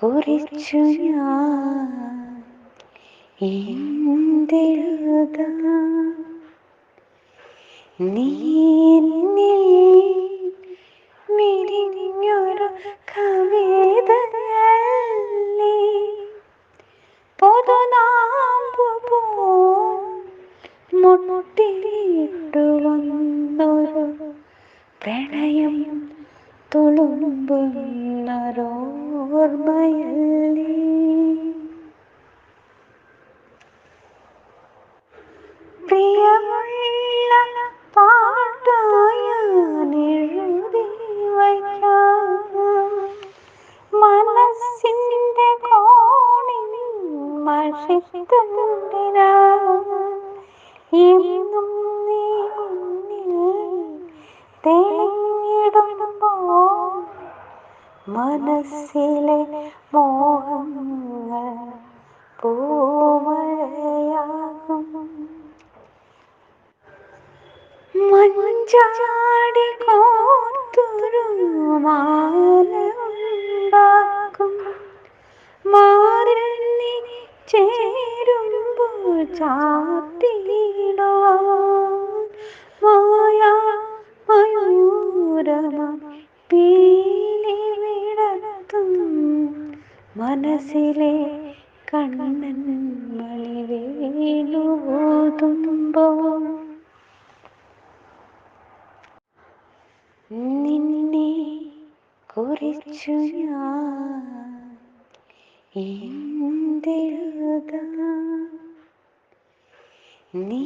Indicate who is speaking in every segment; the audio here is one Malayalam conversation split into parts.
Speaker 1: കുറിച്ചു ഞാൻ എന്തെഴുതാം നീ എന്നിൽ വിരിഞ്ഞൊരു കവിതയല്ലേ പൊതുനാമ്പു മുട്ടിയിട്ടു വന്നൊരു പ്രണയം തുളുമ്പുന്നൊരോർമ്മയല്ലേ പ്രിയമുള്ള പാട്ടായാൻ എഴുതി വയ്ക്കാം മനസ്സിന്റെ കോണിൽ മഷിത്തുണ്ടിനാ എന്നും മനസ്സിലെ മഞ്ചാടി കോർത്തൊരു മാല ഉണ്ടാക്കും മാറിൽ നീ ചേരുമ്പോൾ മനസ്സിലെ കണ്ണൻ മണി വീണുപോതുമ്പോൾ നിന്നെ കുറിച്ചു ഞാൻ എന്തെഴുതാം? നീ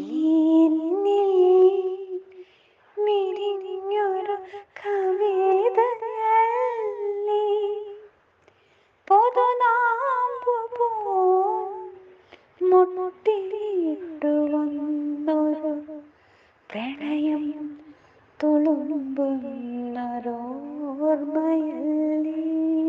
Speaker 1: വിരിഞ്ഞൊരു കവിതയല്ലേ? പൊതുനാമ്പു മുട്ടിയിട്ടു വന്നൊരു പ്രണയം തുളുമ്പുന്നൊരോർമ്മയല്ലേ